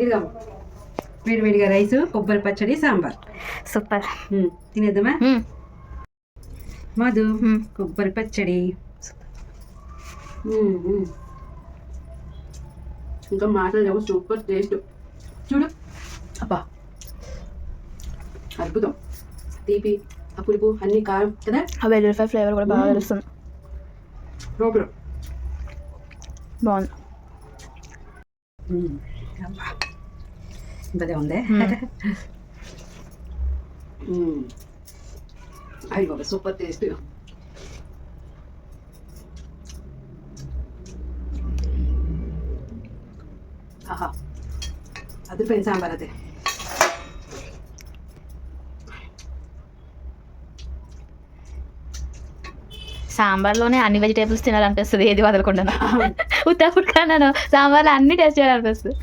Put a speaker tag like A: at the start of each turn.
A: ఇదిగో వేడివేడిగా రైసు కొబ్బరి పచ్చడి సాంబార్.
B: సూపర్.
A: తినేద్దామా. మధు. కొబ్బరి పచ్చడి. ఇంకా మాటలు సూపర్ టేస్ట్. చూడు. అబ్బా. అద్భుతం. తీపి ఆ పులుపు అన్ని కారం కదా?
B: ఆ వెల్లుల్లిపాయ ఫ్లేవర్ కూడా బాగా. తెలుస్తుంది. బాగుంది.
A: భలే ఉందే.
B: మ్మ్.
A: మ్మ్. అయ్యి బాబా సూపర్ టేస్ట్. ఆహా. అదిరిపోయింది సాంబార్ అదే.
B: సాంబార్లోనే అన్ని వెజిటేబుల్స్ తినాలనిపిస్తుంది ఏది వదలకుండా. ఉత్తప్పుడు కన్నా సాంబార్లో అన్ని టేస్ట్ చేయాలనిపిస్తుంది.